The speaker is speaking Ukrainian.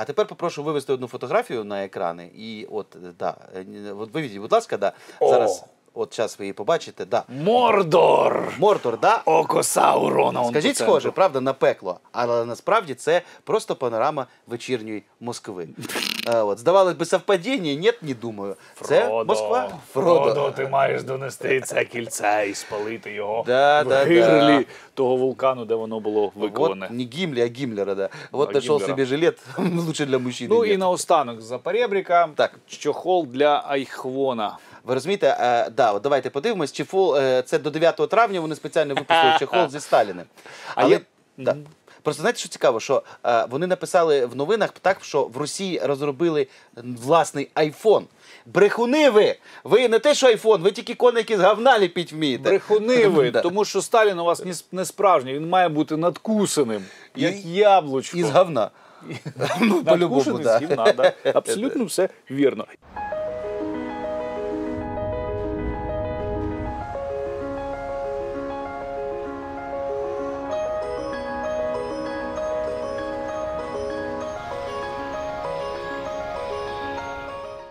А тепер попрошу вивести одну фотографію на екрани. І от, да, от виведіть, будь ласка, да, О. зараз, от зараз ви її побачите. Да. Мордор! Мордор, да, Око Саурона. Скажіть, схоже, правда, на пекло, але насправді це просто панорама вечірньої Москви. От, здавалось би, совпадіння, ні, не думаю. Це Москва. Фродо, ти маєш донести це кільце і спалити його Да, в да, гирлі да. того вулкану, де воно було виковане. Вот не Гимли, а Гиммлера, да. А, нашел Гиммлера. себе жилет, лучше для мужчины. Ну і наостанок за перебріка. Так. Чохол для айхвона. Ви розумієте, е, да, от давайте подивимось, чехол, е, це до 9 травня вони спеціально випустили чехол зі Сталіним. А Але, є- да. Просто знаєте, що цікаво, що е, вони написали в новинах так, що в Росії розробили власний айфон. Брехуни ви! Ви не те, що айфон, ви тільки коники з говна ліпіть вмієте. Брехуни ви, тому що Сталін у вас не, справжній, він має бути надкусаним, як І- яблучко. Говна. Ну, Надкушений з гівна. Абсолютно все вірно.